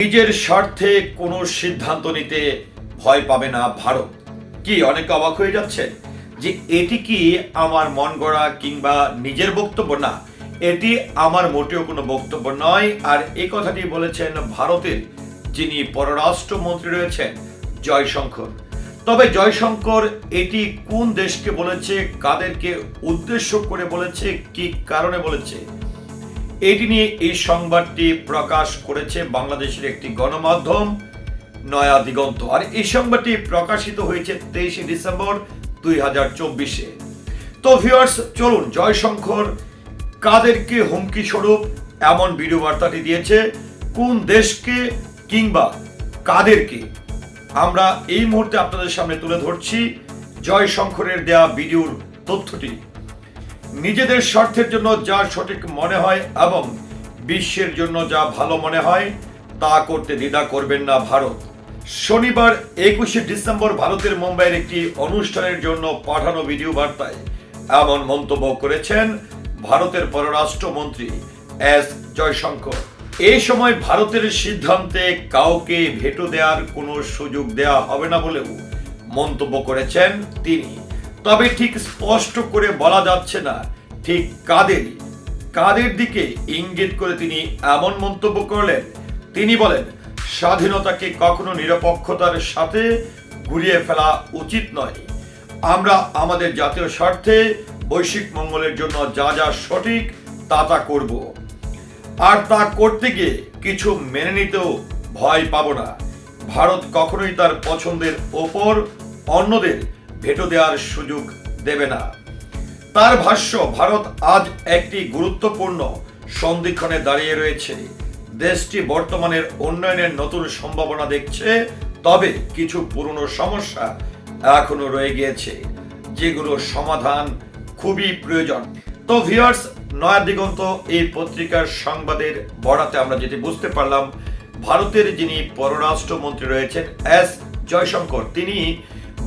নিজের স্বার্থে কোনো সিদ্ধান্ত নিতে ভয় পাবে না ভারত। কি, অনেক অবাক হয়ে যাচ্ছে যে এটি কি আমার মন গড়া কিংবা নিজের বক্তব্য? না, এটি আমার মোটেও কোনো বক্তব্য নয়। আর এই কথাটি বলেছেন ভারতের যিনি পররাষ্ট্রমন্ত্রী রয়েছেন, জয়শঙ্কর। তবে জয়শঙ্কর এটি কোন দেশকে বলেছে, কাদেরকে উদ্দেশ্য করে বলেছে, কি কারণে বলেছে? এটি নিয়ে এই সংবাদটি প্রকাশ করেছে বাংলাদেশের একটি গণমাধ্যম, নয়া দিগন্ত। আর এই সংবাদটি প্রকাশিত হয়েছে তেইশে ডিসেম্বর দুই হাজার চব্বিশে। তো ভিউয়ার্স, চলুন, জয়শঙ্কর কাদেরকে হুমকি স্বরূপ এমন ভিডিও বার্তাটি দিয়েছে, কোন দেশকে কিংবা কাদেরকে? আমরা এই মুহূর্তে আপনাদের সামনে তুলে ধরছি জয়শঙ্করের দেয়া ভিডিওর তথ্যটি। নিজেদের স্বার্থের জন্য যা সঠিক মনে হয় এবং বিশ্বের জন্য যা ভালো মনে হয়, তা করতে দ্বিধা করবেন না ভারত। শনিবার একুশে ডিসেম্বর ভারতের মুম্বাইয়ের একটি অনুষ্ঠানের জন্য পাঠানো ভিডিও বার্তায় এমন মন্তব্য করেছেন ভারতের পররাষ্ট্রমন্ত্রী এস জয়শঙ্কর। এই সময় ভারতের সিদ্ধান্তে কাউকে ভেটো দেওয়ার কোনো সুযোগ দেওয়া হবে না বলেও মন্তব্য করেছেন তিনি। তবে ঠিক স্পষ্ট করে বলা যাচ্ছে না, ঠিক কাদের কাদের দিকে ইঙ্গিত করে তিনি এমন মন্তব্য করলেন। তিনি বলেন, স্বাধীনতাকে কখনো নিরপেক্ষতার সাথে ঘুরিয়ে ফেলা উচিত নয়। আমরা আমাদের জাতীয় স্বার্থে বৈশ্বিক মঙ্গলের জন্য যা যা সঠিক তা তা করব। আর তা করতে গিয়ে কিছু মেনে নিতেও ভয় পাবো না। ভারত কখনোই তার পছন্দের ওপর অন্যদের ভেটো দেওয়ার সুযোগ দেবে না। তার ভাষ্য, ভারত আজ একটি গুরুত্বপূর্ণ সন্ধিক্ষণে দাঁড়িয়ে রয়েছে। দেশটি বর্তমানের উন্নয়নের নতুন সম্ভাবনা দেখছে, তবে কিছু পুরনো সমস্যা এখনও রয়ে গিয়েছে, যেগুলো সমাধান খুবই প্রয়োজন। তো ভিউয়ার্স নয়া দিগন্ত এই পত্রিকার সংবাদের বড়াতে আমরা যেটি বুঝতে পারলাম, ভারতের যিনি পররাষ্ট্রমন্ত্রী রয়েছেন এস জয়শঙ্কর, তিনি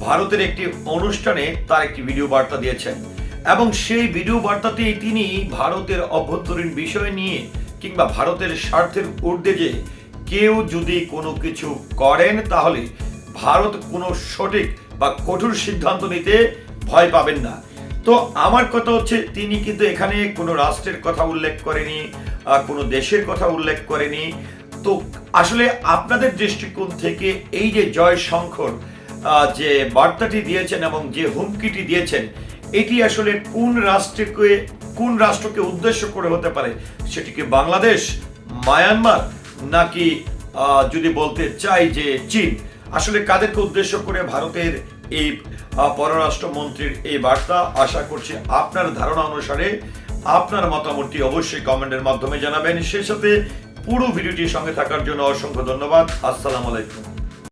ভারতের একটি অনুষ্ঠানে তার একটি ভিডিও বার্তা দিয়েছেন। এবং সেই ভিডিও বার্তাতেই তিনি ভারতের অভ্যন্তরীণ বিষয় নিয়ে কিংবা ভারতের স্বার্থের ঊর্ধ্বে যে কেউ যদি কোনো কিছু করেন, তাহলে ভারত কোনো সঠিক বা কঠোর সিদ্ধান্ত নিতে ভয় পাবেন না। তো আমার কথা হচ্ছে, তিনি কিন্তু এখানে কোনো রাষ্ট্রের কথা উল্লেখ করেনি কোনো দেশের কথা উল্লেখ করেনি। তো আসলে আপনাদের দৃষ্টিকোণ থেকে এই যে জয় শঙ্কর যে বার্তাটি দিয়েছেন এবং যে হুমকিটি দিয়েছেন, এটি আসলে কোন রাষ্ট্রকে কোন রাষ্ট্রকে উদ্দেশ্য করে হতে পারে? সেটি কি বাংলাদেশ, মায়ানমার, নাকি যদি বলতে চাই যে চীন? আসলে কাদেরকে উদ্দেশ্য করে ভারতের এই পররাষ্ট্রমন্ত্রীর এই বার্তা? আশা করছি আপনার ধারণা অনুসারে আপনার মতামতটি অবশ্যই কমেন্টের মাধ্যমে জানাবেন। সেই সাথে পুরো ভিডিওটির সঙ্গে থাকার জন্য অসংখ্য ধন্যবাদ। আসসালামু আলাইকুম।